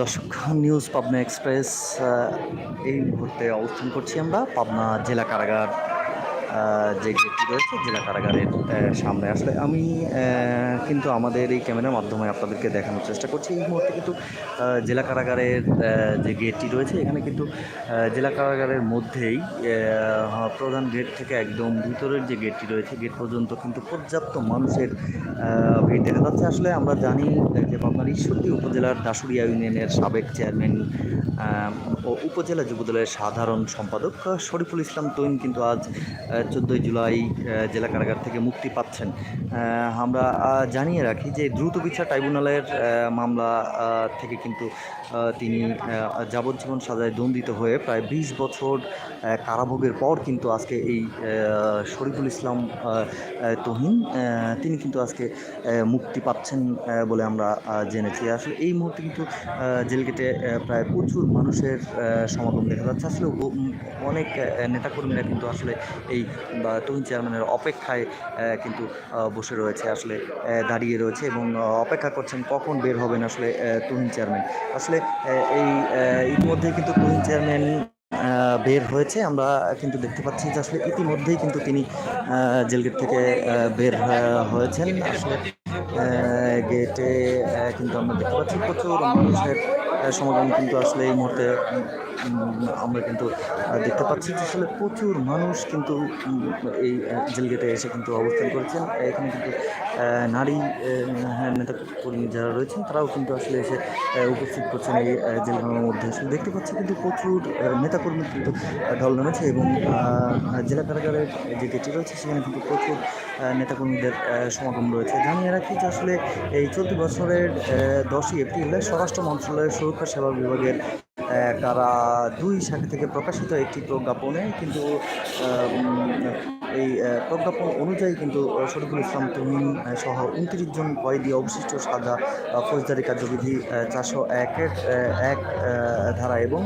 দর্শক news Pabna express এই মুহূর্তে অবস্থান করছি আমরা পাবনা জেলা কারাগার যে গেটটি রয়েছে, জেলা কারাগারের সামনে। আসলে আমি কিন্তু আমাদের এই ক্যামেরার মাধ্যমে আপনাদেরকে দেখানোর চেষ্টা করছি। এই মুহূর্তে কিন্তু জেলা কারাগারের যে গেটটি রয়েছে, এখানে কিন্তু জেলা কারাগারের মধ্যেই প্রধান গেট থেকে একদম ভিতরের যে গেটটি রয়েছে, গেট পর্যন্ত কিন্তু পর্যাপ্ত মানুষের ভিড় দেখা যাচ্ছে। আসলে আমরা জানি যে পাবনার ঈশ্বরদী উপজেলার দাসুরিয়া ইউনিয়নের সাবেক চেয়ারম্যান ও উপজেলা যুবদলের সাধারণ সম্পাদক শরীফুল ইসলাম তৈন কিন্তু আজ চোদ্দোই জুলাই জেলা কারাগার থেকে মুক্তি পাচ্ছেন। আমরা জানিয়ে রাখি যে দ্রুত বিচার ট্রাইব্যুনালের মামলা থেকে কিন্তু তিনি যাবজ্জীবন সাজায় দণ্ডিত হয়ে প্রায় বিশ বছর কারাভোগের পর কিন্তু আজকে এই শরীফুল ইসলাম তহিন তিনি কিন্তু আজকে মুক্তি পাচ্ছেন বলে আমরা জেনেছি। আসলে এই মুহূর্তে কিন্তু জেলগেটে প্রায় প্রচুর মানুষের সমাগম দেখা যাচ্ছে। আসলে অনেক নেতাকর্মীরা কিন্তু আসলে এই বা তহিন চেয়ারম্যানের অপেক্ষায় কিন্তু বসে রয়েছে আসলে দাঁড়িয়ে রয়েছে এবং অপেক্ষা করছেন কখন বের হবেন আসলে তহিন চেয়ারম্যান? আসলে এই আহ, ইতিমধ্যেই কিন্তু তহিন চেয়ারম্যান বের হয়েছে। আমরা কিন্তু দেখতে পাচ্ছি যে আসলে ইতিমধ্যেই কিন্তু তিনি জেলগেট থেকে বের হয়েছেন। আসলে গেটে কিন্তু আমরা দেখতে পাচ্ছি প্রচুর মানুষের সমাগম কিন্তু আসলে এই মুহূর্তে আমরা কিন্তু দেখতে পাচ্ছি যে আসলে প্রচুর মানুষ কিন্তু এই জেলগেটে এসে কিন্তু অবস্থান করেছেন। এখানে কিন্তু নারী আহ, নেতা কর্মী যারা রয়েছেন তারাও কিন্তু আসলে এসে উপস্থিত করছেন এই জেলখানার মধ্যে। আসলে দেখতে পাচ্ছি কিন্তু প্রচুর নেতাকর্মী কিন্তু ঢল নেমেছে এবং জেলা কারাগারের যে গেটটি রয়েছে সেখানে কিন্তু প্রচুর নেতাকর্মীদের সমাগম রয়েছে। জানিয়ে রাখি যে আসলে এই চলতি বছরের দশই এপ্রিলে স্বরাষ্ট্র মন্ত্রণালয়ের সুরক্ষা সেবা বিভাগের কারা দুই শাখা থেকে প্রকাশিত একটি প্রজ্ঞাপনে কিন্তু এই প্রজ্ঞাপন অনুযায়ী কিন্তু শরীফুল ইসলাম তুমিন সহ উনত্রিশ জন কয়েদি অবশিষ্ট সাজা ফৌজদারি কার্যবিধি চারশো একের এক ধারা এবং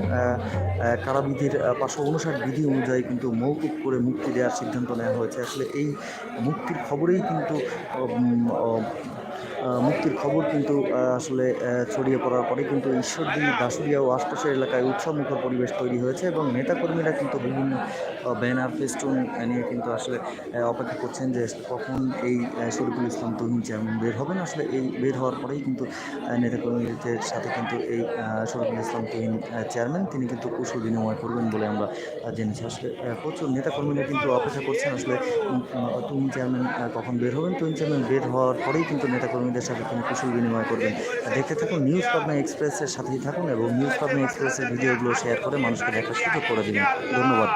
কারাবিধির পাঁচশো উনষাট বিধি অনুযায়ী কিন্তু মৌকুব করে মুক্তি দেওয়ার সিদ্ধান্ত নেওয়া হয়েছে। আসলে এই মুক্তির খবরেই কিন্তু মুক্তির খবর কিন্তু আসলে ছড়িয়ে পড়ার পরে কিন্তু ঈশ্বরদী দাসুরিয়া ও আশপাশের এলাকায় উৎসবমুখর পরিবেশ তৈরি হয়েছে এবং নেতাকর্মীরা কিন্তু বিভিন্ন ব্যানার, ফেস্টুন নিয়ে কিন্তু আসলে অপেক্ষা করছেন যে কখন এই শরীফুল ইসলাম তহিন চেয়ারম্যান বের হবেন। আসলে এই বের হওয়ার পরেই কিন্তু নেতাকর্মীদের সাথে কিন্তু এই শরীফুল ইসলাম তহিন চেয়ারম্যান তিনি কিন্তু কুশল বিনিময় করবেন বলে আমরা জেনেছি। আসলে প্রচুর নেতাকর্মীরা কিন্তু অপেক্ষা করছেন। আসলে তহিন চেয়ারম্যান কখন বের হবেন? তহিন চেয়ারম্যান বের হওয়ার পরেই কিন্তু নেতাকর্মীদের সাথে তিনি কুশল বিনিময় করবেন। দেখতে থাকুন নিউজ পাবনা এক্সপ্রেসের সাথেই থাকুন এবং নিউজ পাবনা এক্সপ্রেসের ভিডিওগুলো শেয়ার করে মানুষকে দেখার সুযোগ করে দিন। ধন্যবাদ।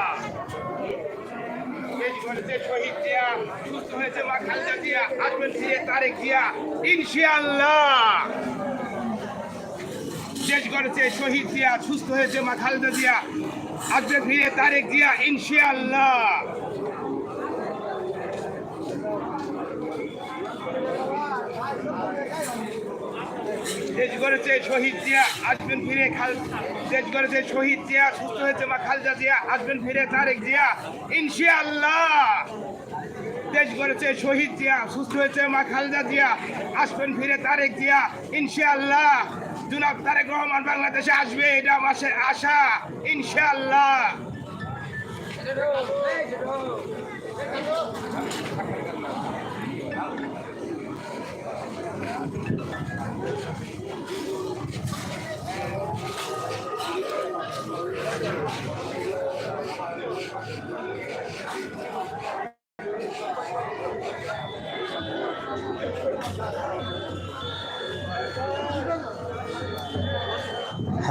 শহীদ জিয়া, সুস্থ হয়েছে মা খালেদা জিয়া আসবে ফিরে তারেক জিয়া, ইনশাআল্লাহ। দেশ গড়েছে শহীদ জিয়া আসবেন ফিরে খাল দেশ গড়েছে শহীদ জিয়া সুস্থ হয়েছে মা খালেদা জিয়া আসবেন ফিরে তারেক জিয়া, ইনশাআল্লাহ। দেশ গড়েছে শহীদ জিয়া সুস্থ হয়েছে মা খালেদা জিয়া আসবেন ফিরে তারেক জিয়া, ইনশাআল্লাহ। জুনাব তারেক রহমান বাংলাদেশে আসবে, এটা আমার আশা, ইনশাআল্লাহ।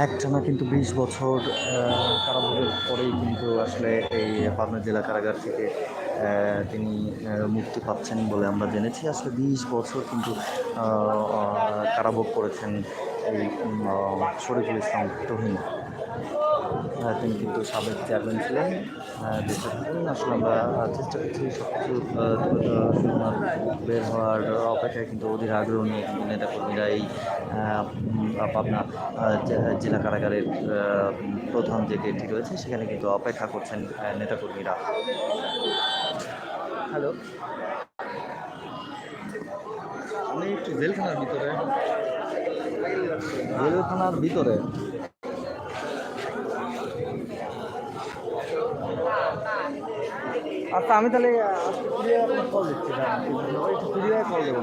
একটানা কিন্তু বিশ বছর কারাভোগের পরেই কিন্তু আসলে এই পাবনা জেলা কারাগার থেকে তিনি মুক্তি পাচ্ছেন বলে আমরা জেনেছি। আসলে বিশ বছর কিন্তু কারাভোগ করেছেন এই শরীফুল ইসলাম তহিন। তিনি কিন্তু সাবেক চেয়ারম্যান ছিলেন। আসলে আমরা চেষ্টা করছি সব কিছু বের হওয়ার অপেক্ষায় কিন্তু অধীর আগ্রহ নিয়ে কিন্তু নেতাকর্মীরা এই পাবনা জেলা কারাগারের প্রধান যে গেটটি রয়েছে সেখানে কিন্তু অপেক্ষা করছেন নেতাকর্মীরা। হ্যালো। আমি একটু জেলখানার ভিতরে। জেলখানার ভিতরে? আচ্ছা আমি তাহলে আজকে হয়ে আপনার কল দিচ্ছি। একটু হয়ে কল দেবো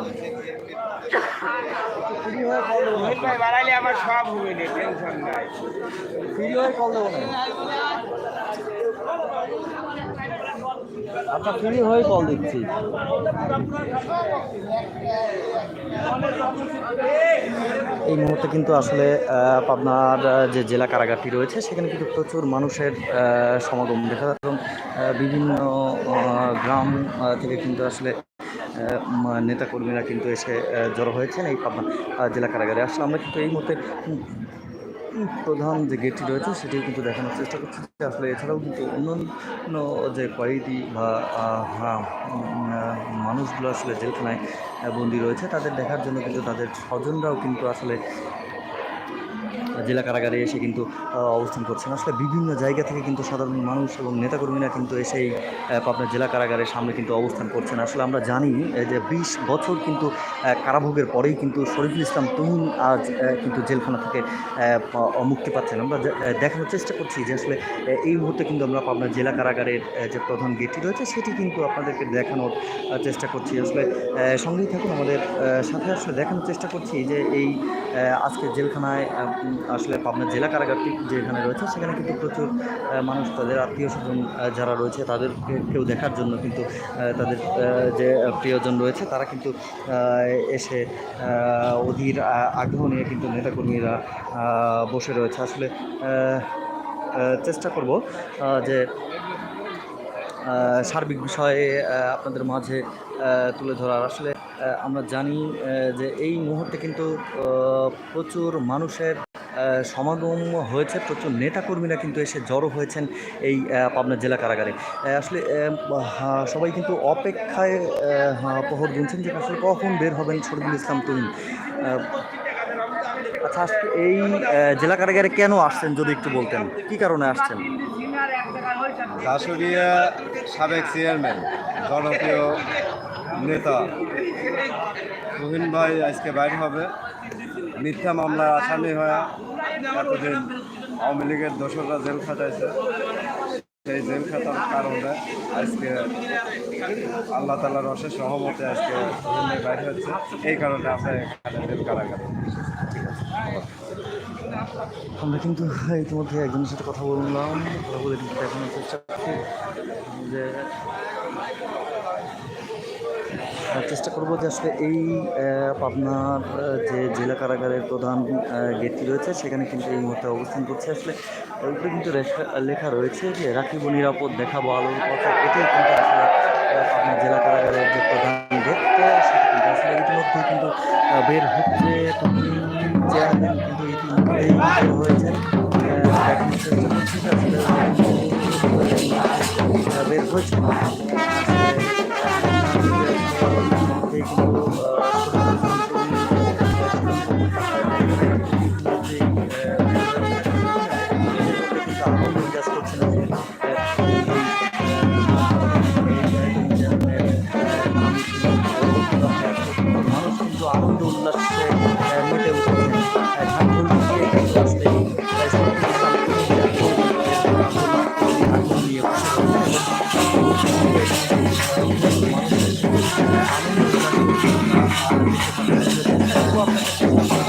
ফ্রি হয়ে কল দেবো ভাই বাড়াইলে আমার সব হবে না টেনশন নাই ফ্রি হয়ে কল দেবো না আচ্ছা ফ্রি হয়ে কল দিচ্ছি এই মুহূর্তে কিন্তু আসলে আহ, পাবনার যে জেলা কারাগারটি রয়েছে সেখানে কিন্তু প্রচুর মানুষের সমাগম দেখা যায় এবং বিভিন্ন গ্রাম থেকে কিন্তু আসলে নেতাকর্মীরা কিন্তু এসে জড়ো হয়েছেন এই পাবনা জেলা কারাগারে। আসলে আমরা কিন্তু এই মুহূর্তে প্রধান যে গেটটি রয়েছে, সেটিও কিন্তু দেখানোর চেষ্টা করছি আসলে এছাড়াও কিন্তু অন্যান্য যে কয়েদি বা মানুষগুলো আসলে জেলখানায় বন্দী রয়েছে, তাদের দেখার জন্য কিন্তু তাদের স্বজনরাও কিন্তু আসলে জেলা কারাগারে এসে কিন্তু অবস্থান করছেন। আসলে বিভিন্ন জায়গা থেকে কিন্তু সাধারণ মানুষ এবং নেতাকর্মীরা কিন্তু এসে এই পাবনা জেলা কারাগারের সামনে কিন্তু অবস্থান করছেন। আসলে আমরা জানি যে বিশ বছর কিন্তু কারাভোগের পরেই কিন্তু শরীফুল ইসলাম তুহিন আজ কিন্তু জেলখানা থেকে মুক্তি পাচ্ছেন। আমরা দেখানোর চেষ্টা করছি যে আসলে এই মুহূর্তে কিন্তু আমরা পাবনা জেলা কারাগারের যে প্রধান গেটটি রয়েছে, সেটি কিন্তু আপনাদেরকে দেখানোর চেষ্টা করছি। আসলে সঙ্গেই থাকুন আমাদের সাথে আসলে দেখানোর চেষ্টা করছি যে এই আজকে জেলখানায় আসলে পাবনা জেলা কারাগারটি যেখানে রয়েছে, সেখানে কিন্তু প্রচুর মানুষ তাদের আত্মীয় স্বজন যারা রয়েছে তাদেরকে কেউ দেখার জন্য কিন্তু তাদের যে প্রিয়জন রয়েছে, তারা কিন্তু এসে অধীর আগ্রহ নিয়ে কিন্তু নেতাকর্মীরা বসে রয়েছে। আসলে চেষ্টা করব যে সার্বিক বিষয়ে আপনাদের মাঝে তুলে ধরার। আসলে আমরা জানি যে এই মুহূর্তে কিন্তু প্রচুর মানুষের সমাগম হয়েছে। প্রচুর নেতাকর্মীরা কিন্তু এসে জড়ো হয়েছেন এই পাবনা জেলা কারাগারে। আসলে সবাই কিন্তু অপেক্ষায় প্রহর গুনছেন যে আসলে কখন বের হবেন শরীফুল ইসলাম আহ, আচ্ছা এই জেলা কারাগারে কেন আসছেন যদি একটু বলতেন? কি কারণে আসছেন? দাসুরিয়া সাবেক চেয়ারম্যান, জনপ্রিয় নেতা। তুহিন ভাই আজকে বাইর হবে। মিথ্যা মামলার আসামি হয়ে এতদিন আওয়ামী লীগের দোসররা জেল খাটাইছে। সেই জেল খাটার কারণে আজকে আল্লাহ তালার অশেষ সহমতে আজকে বাইর হচ্ছে এই কারণে আমরা এখানে জেল কারাগারে আমরা কিন্তু ইতিমধ্যে একজনের সাথে কথা বললাম, কথা বলে কিন্তু দেখানোর চেষ্টা করছি। যে চেষ্টা করব যে আসলে এই পাবনার যে জেলা কারাগারের প্রধান গেটটি রয়েছে, সেখানে কিন্তু এই মুহূর্তে অবস্থান করছে। আসলে ওইগুলো কিন্তু লেখা রয়েছে যে রাখিব নিরাপদ দেখাবো আলোর কথা এটাই কিন্তু আসলে পাবনা জেলা কারাগারের যে প্রধান গেট, সেটা কিন্তু আসলে ইতিমধ্যেই কিন্তু বের হচ্ছে। চেয়ারম্যান ইতিমধ্যেই বের হয়েছেন মধ্যেই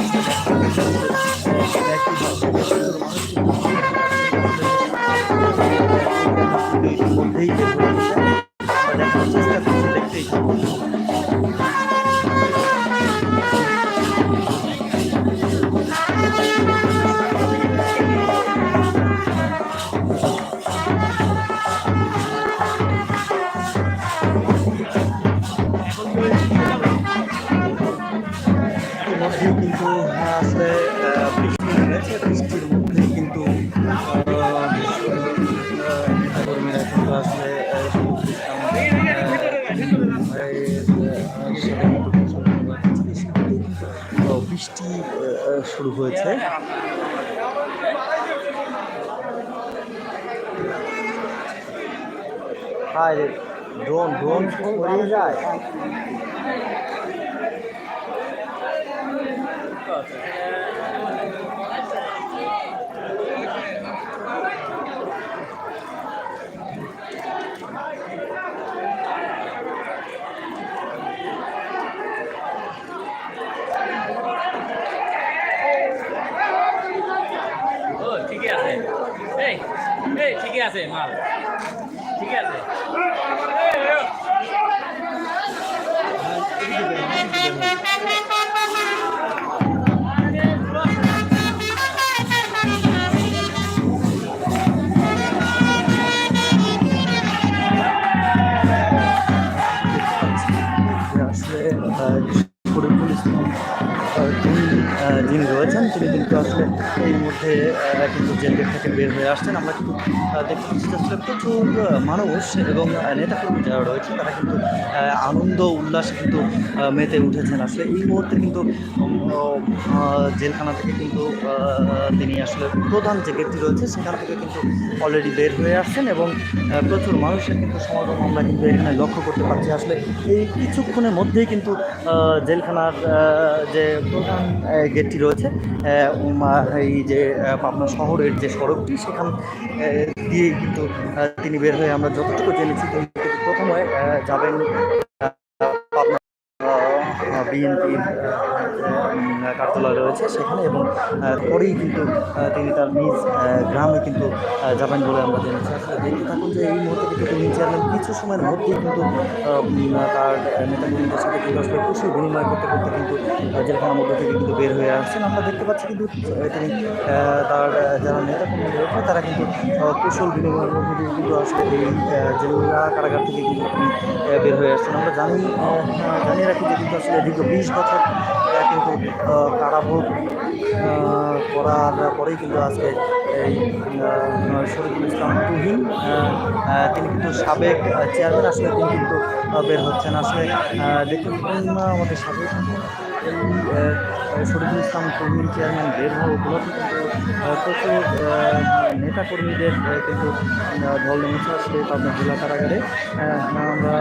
হয়েছে। হায় রে ড্রোন ড্রোন উড়িয়ে যায়। ও ঠিকই আছে এই এই ঠিকই আছে মাল। ঠিক আছে? তিনি রয়েছেন তিনি কিন্তু আসলে এই মধ্যে কিন্তু জেল গেট থেকে বের হয়ে আসছেন। আমরা কিন্তু দেখতে পাচ্ছি আসলে প্রচুর মানুষ এবং নেতাকর্মী যারা রয়েছে তারা কিন্তু আনন্দ, উল্লাসে কিন্তু মেতে উঠেছেন। আসলে এই মুহূর্তে কিন্তু জেলখানা থেকে কিন্তু তিনি আসলে প্রধান যে গেটটি রয়েছে, সেখান থেকে কিন্তু অলরেডি বের হয়ে আসছেন এবং প্রচুর মানুষের কিন্তু সমাগম আমরা কিন্তু এখানে লক্ষ্য করতে পারছি। আসলে এই কিছুক্ষণের মধ্যেই কিন্তু জেলখানার যে প্রধান গেটটি রয়েছে এই যে পাবনা শহরের যে সড়কটি সেখান দিয়ে কিন্তু তিনি বের হয়ে আমরা যতটুকু জেনেছি প্রথমে যাবেন বিএনপি কার্যালয় রয়েছে সেখানে এবং পরেই কিন্তু তিনি তার নিজ গ্রামে কিন্তু যাবেন বলে আমরা জেনেছি। আসলে দেখতে থাকুন যে এই মুহূর্তে কিন্তু তিনি চেয়ারম্যান কিছু সময়ের মধ্যেই কিন্তু তার নেতাকর্মীদের সাথে কিন্তু খুশি বিনিময় করতে করতে কিন্তু জেলখানার মধ্যে থেকে কিন্তু বের হয়ে আসছেন। আমরা দেখতে পাচ্ছি কিন্তু তিনি তার যারা নেতাকর্মী রয়েছে তারা কিন্তু কুশল বিনিময়ের মধ্যে দিয়ে কিন্তু আসলে এই জেলা কারাগার থেকে কিন্তু তিনি বের হয়ে আসছেন। আমরা জানি আহ, জানিয়ে রাখি যে কিন্তু আসলে দীর্ঘ বিশ বছর কিন্তু কারাভোগ করার পরেই কিন্তু আজকে এই শরীফুল ইসলাম তুহিন তিনি কিন্তু সাবেক চেয়ারম্যান আসলে তিনি কিন্তু বের হচ্ছেন। আসলে আহ, দেখতে পাবেন না আমাদের সাবেক শরীফুল ইসলাম তুহিন চেয়ারম্যান বের হওয়া উপলক্ষে কিন্তু আহ, নেতাকর্মীদের কিন্তু ঢল নেমেছে আসলে পাবনা জেলা কারাগারে। আমরা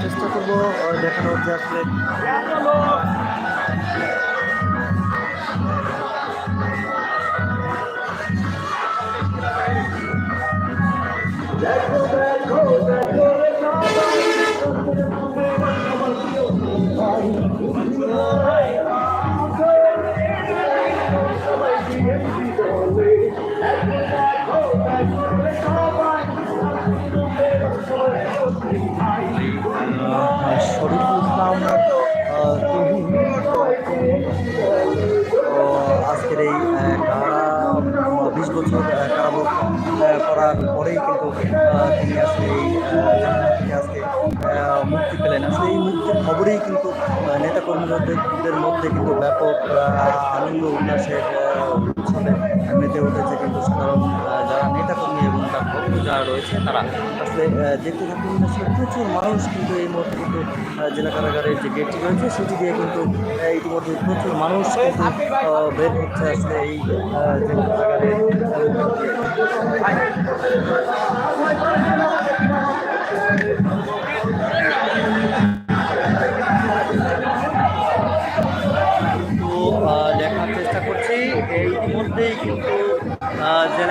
চেষ্টা করব দেখানোর যে আসলে শরীফুল ইসলাম আজকের এই কারা বিশ বছর কারাভোগ করার পরেই কিন্তু তিনি আসলে এই মুক্তির কিন্তু আহ, নেতাকর্মীদের মধ্যে কিন্তু ব্যাপক আনন্দ উল্লাসের উৎসবে মেতে উঠেছে কিন্তু সাধারণ যারা নেতাকর্মী এবং তার ভক্ত যারা রয়েছে তারা আসলে দেখতে থাকুন আসলে প্রচুর মানুষ কিন্তু এই মুহূর্তে কিন্তু জেলা কারাগারের যে গেটটি রয়েছে সেটি দিয়ে কিন্তু ইতিমধ্যে প্রচুর মানুষ কিন্তু বের হচ্ছে আসলে এই জেলা কারাগারে।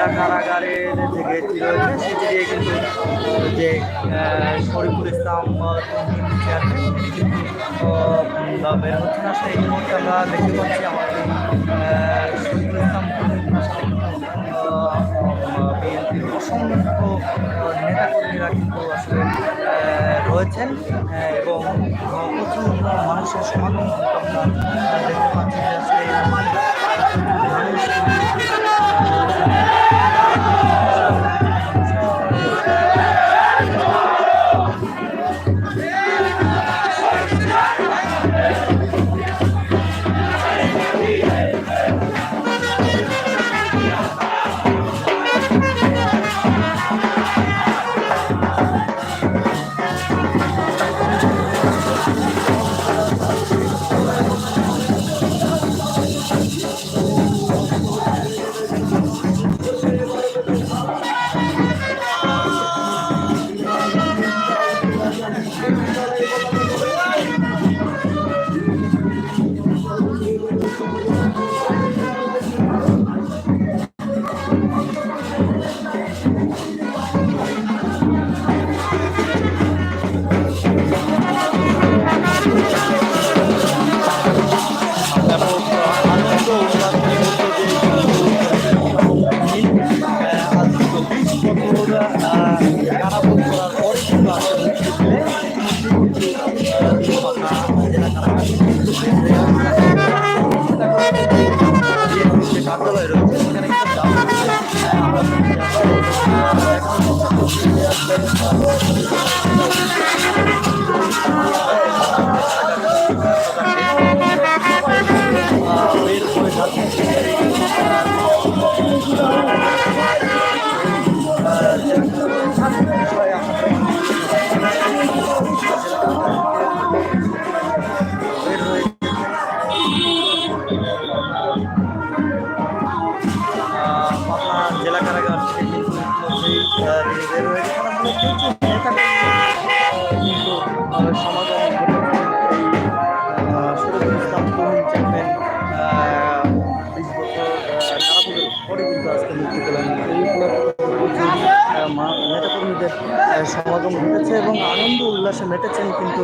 কারাগারের যে গেটটি রয়েছে সেটি দিয়ে কিন্তু যে শরীফুল ইসলাম বের হচ্ছেন আসলে এই মুহূর্তে আমরা দেখতে পাচ্ছি আমাদের শরীফুল ইসলাম বিএনপির অসংখ্য নেতাকর্মীরা কিন্তু আসলে রয়েছেন এবং প্রচুর মানুষের সমাগম দেখতে পাচ্ছি আসলে কারাগার নিজেদের কিন্তু সমাজ সমাগম ঘটেছে এবং আনন্দ উল্লাসে মেতেছেন কিন্তু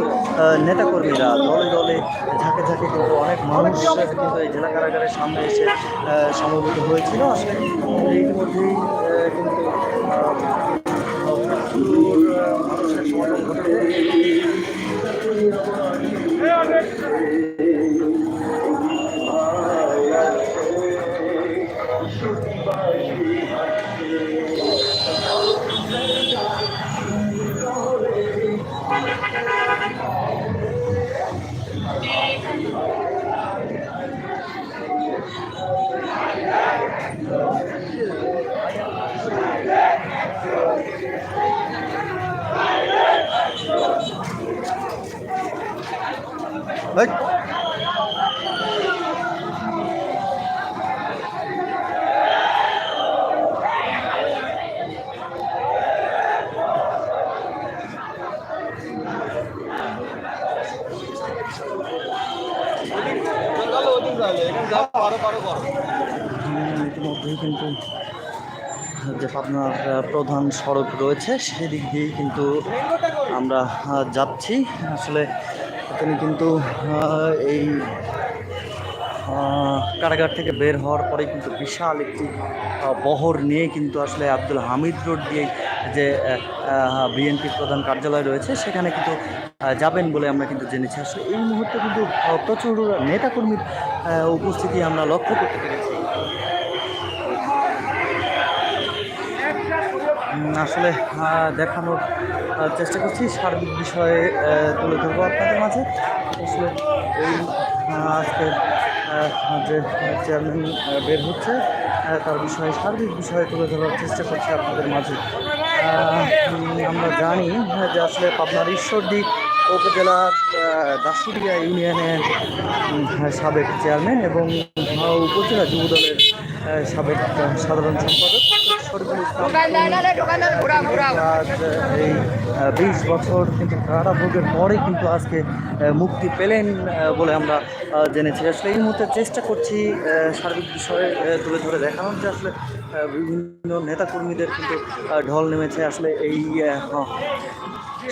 নেতাকর্মীরা। দলে দলে, ঝাঁকে ঝাঁকে কিন্তু অনেক মানুষ কিন্তু এই জেলা কারাগারের সামনে এসে সমবেত হয়েছিল। আসলে ইতিমধ্যেই কিন্তু ভাই ইতিমধ্যেই কিন্তু যে আহ, প্রধান সড়ক রয়েছে সেদিক দিয়েই কিন্তু আমরা যাচ্ছি। আসলে তিনি কিন্তু এই কারাগার থেকে বের হওয়ার পরে কিন্তু বিশাল একটি বহর নিয়ে কিন্তু আসলে আব্দুল হামিদ রোড দিয়ে যে বিএনপির প্রধান কার্যালয় রয়েছে, সেখানে কিন্তু যাবেন বলে আমরা কিন্তু জেনেছি। আসলে এই মুহূর্তে কিন্তু প্রচুর নেতাকর্মীর উপস্থিতি আমরা লক্ষ্য করতে পেরেছি। আসলে দেখানোর চেষ্টা করছি সার্বিক বিষয়ে তুলে ধরবো আপনাদের মাঝে। আসলে এই আজকের যে চেয়ারম্যান বের হচ্ছে তার বিষয়ে সার্বিক বিষয়ে তুলে ধরার চেষ্টা করছি আপনাদের মাঝে। আমরা জানি যে আসলে পাবনার ঈশ্বরদী উপজেলার দাসুরিয়া ইউনিয়নের সাবেক চেয়ারম্যান এবং উপজেলা যুবদলের আহ, সাবেক সাধারণ সম্পাদক। এই বিশ বছর কিন্তু কারাভোগের পরে কিন্তু আজকে মুক্তি পেলেন বলে আমরা জেনেছি। আসলে এই মুহূর্তে চেষ্টা করছি সার্বিক বিষয়ে তুলে ধরে দেখানোর যে আসলে বিভিন্ন নেতাকর্মীদের কিন্তু ঢল নেমেছে। আসলে এই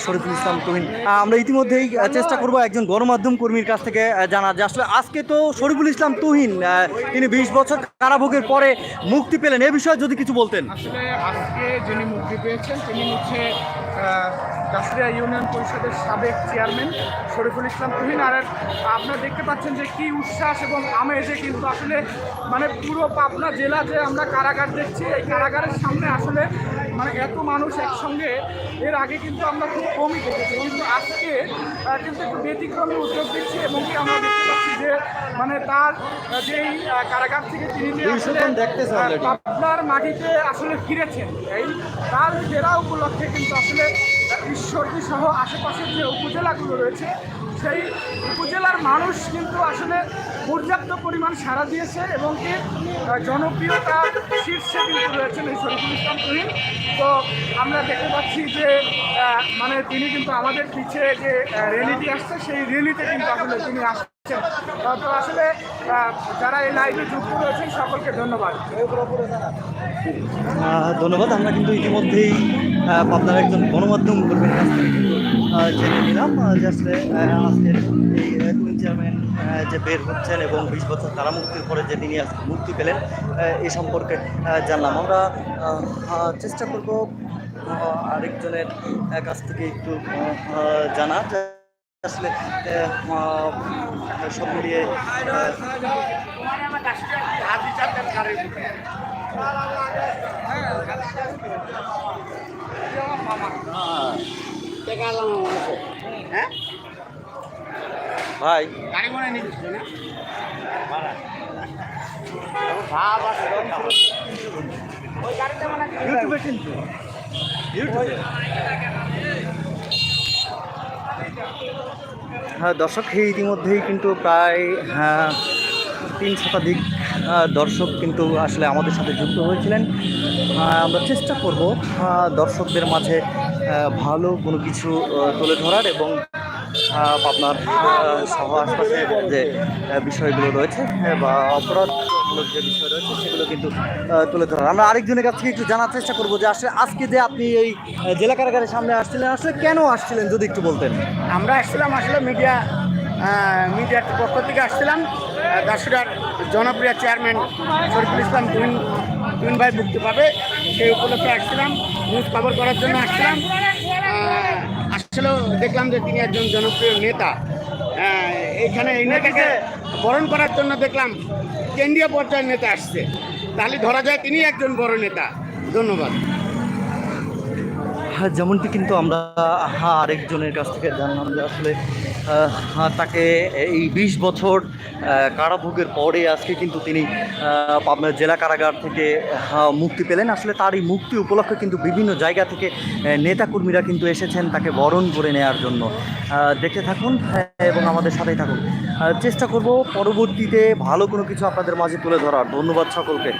শরীফুল ইসলাম তুহিন। আমরা ইতিমধ্যেই চেষ্টা করব একজন গণমাধ্যম কর্মীর কাছ থেকে জানার। যে আসলে আজকে তো শরীফুল ইসলাম তুহিন তিনি বিশ বছর কারাভোগের পরে মুক্তি পেলেন। এ বিষয়ে যদি কিছু বলতেন। আসলে আজকে যিনি মুক্তি পেয়েছেন, তিনি হচ্ছে কাসরিয়া ইউনিয়ন পরিষদের সাবেক চেয়ারম্যান শরীফুল ইসলাম তুহিন। আর আপনারা দেখতে পাচ্ছেন যে কি উচ্ছ্বাস এবং আমেজে কিন্তু আসলে মানে পুরো পাবনা জেলা যে আমরা কারাগার দেখছি এই কারাগারের সামনে আসলে মানে এত মানুষ একসঙ্গে এর আগে কিন্তু আমরা খুব কমই দেখেছি। কিন্তু আজকে কিন্তু একটু ব্যতিক্রমী উদ্যোগ দিচ্ছি এবং কি আমরা দেখতে পাচ্ছি যে মানে তার যেই কারাগার থেকে তিনি যে আসলে পাবনার মাটিতে আসলে ফিরেছেন। এই তার জেলা উপলক্ষে কিন্তু আসলে ঈশ্বরদী সহ আশেপাশের যে উপজেলাগুলো রয়েছে, সেই উপজেলার মানুষ কিন্তু আসলে পর্যাপ্ত পরিমাণ সাড়া দিয়েছে এবং কি জনপ্রিয়তা শীর্ষে কিন্তু রয়েছেন এই শরীফুল ইসলাম তুহিন তো আমরা দেখতে পাচ্ছি যে মানে তিনি কিন্তু আমাদের পিছে যে র্যালিটি আসছে, সেই র্যালিতে কিন্তু আসলে তিনি আসছেন। তো আসলে যারা এই লাইভে যুক্ত রয়েছেন, সকলকে ধন্যবাদ। ধন্যবাদ। আমরা কিন্তু ইতিমধ্যেই আহ, পাবনার একজন গণমাধ্যম কর্মীর কাছ থেকে জেনে নিলাম আসলে আজকের এই তুহিন চেয়ারম্যান যে বের হচ্ছেন এবং বিশ বছর কারামুক্তির পরে যে তিনি আজকে মুক্তি পেলেন এই সম্পর্কে জানলাম। আমরা চেষ্টা করব আরেকজনের কাছ থেকে একটু জানার আসলে সব মিলিয়ে আহ, ভাই। ইউটিউবে কিন্তু ইউটিউবে হ্যাঁ দর্শক ইতিমধ্যেই কিন্তু প্রায় হ্যাঁ তিন শতাধিক দর্শক কিন্তু আসলে আমাদের সাথে যুক্ত হয়েছিলেন। আমরা চেষ্টা করব দর্শকদের মাঝে ভালো কোনো কিছু তুলে ধরার এবং আপনার সহ আশপাশের যে বিষয়গুলো রয়েছে বা অপরাধমূলক যে বিষয় রয়েছে, সেগুলো কিন্তু তুলে ধরার। আমরা আরেকজনের কাছ থেকে একটু জানার চেষ্টা করব যে আসলে আজকে যে আপনি এই জেলা কারাগারের সামনে আসছিলেন, আসলে কেন আসছিলেন, যদি একটু বলতেন? আমরা আসছিলাম আসলে মিডিয়া মিডিয়ার পক্ষ থেকে আসছিলাম। দাসুরার জনপ্রিয় চেয়ারম্যান শরীফুল ইসলাম তুহিন তুহিন ভাই মুক্তি পাবে। সেই উপলক্ষে আসছিলাম নিউজ কভার করার জন্য আসছিলাম। আসলেও দেখলাম যে তিনি একজন জনপ্রিয় নেতা। আহ, এইখানে এই নেতাকে বরণ করার জন্য দেখলাম কেন্দ্রীয় পর্যায়ের নেতা আসছে। তাহলে ধরা যায় তিনি একজন বড় নেতা। ধন্যবাদ। হ্যাঁ যেমনটি কিন্তু আমরা আরেকজনের কাছ থেকে জানলাম যে আসলে তাকে এই বিশ বছর আহ, কারাভোগের পরে আজকে কিন্তু তিনি জেলা কারাগার থেকে মুক্তি পেলেন। আসলে তার এই মুক্তি উপলক্ষে কিন্তু বিভিন্ন জায়গা থেকে নেতাকর্মীরা কিন্তু এসেছেন তাকে বরণ করে নেওয়ার জন্য। দেখতে থাকুন এবং আমাদের সাথেই থাকুন। চেষ্টা করব পরবর্তীতে ভালো কোনো কিছু আপনাদের মাঝে তুলে ধরার। ধন্যবাদ সকলকে।